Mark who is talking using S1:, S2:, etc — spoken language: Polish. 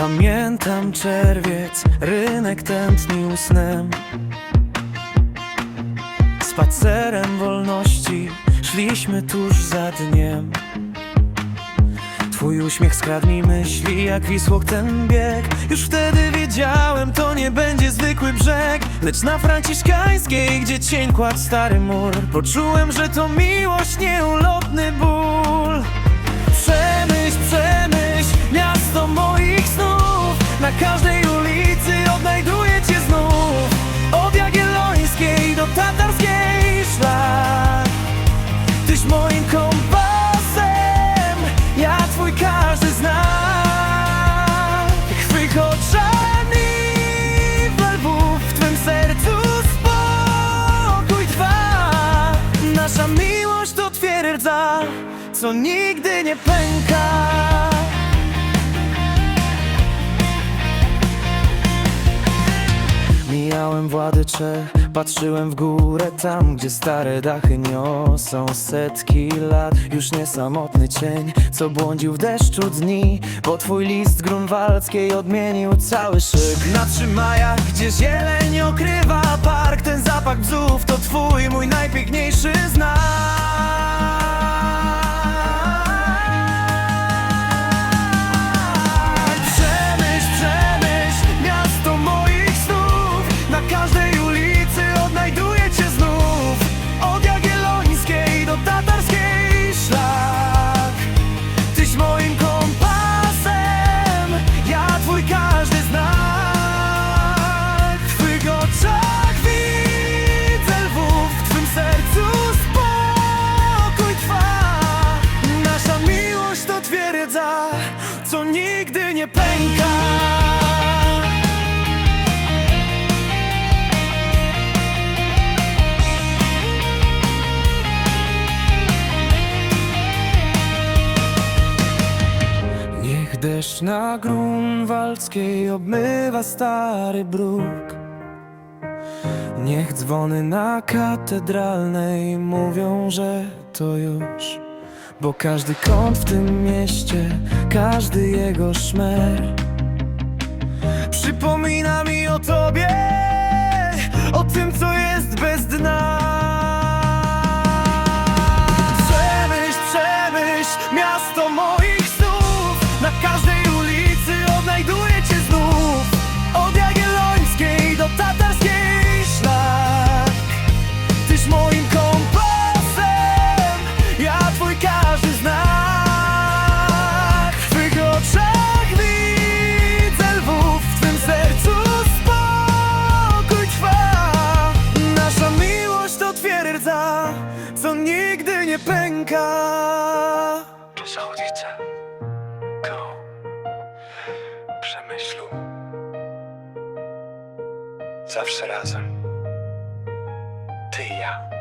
S1: Pamiętam czerwiec, rynek tętnił snem Spacerem wolności szliśmy tuż za dniem. Twój uśmiech skradł mi myśli jak wisłoch ten bieg. Już wtedy wiedziałem, to nie będzie zwykły brzeg. Lecz na franciszkańskiej, gdzie cień kładł stary mur Poczułem, że to miłość, nieulotny ból. Przemyśl, przemyśl, co nigdy nie pęka. Mijałem Włady Czech, patrzyłem w górę tam, gdzie stare dachy niosą setki lat. Już nie samotny cień, co błądził w deszczu dni Bo twój list grunwaldzkiej odmienił cały szyk. Na Trzymajach, gdzie zieleń okrywa park Ten zapach bzów to twój, mój najpiękniejszy znak co nigdy nie pęka. Niech deszcz na grunwaldzkiej obmywa stary bruk. Niech dzwony na katedralnej mówią, że to już Bo każdy kąt w tym mieście, każdy jego szmer. Przypomina mi o tobie, nie pęka
S2: Przechodzicie. Go. Przemyślu. Zawsze razem. Ty i ja.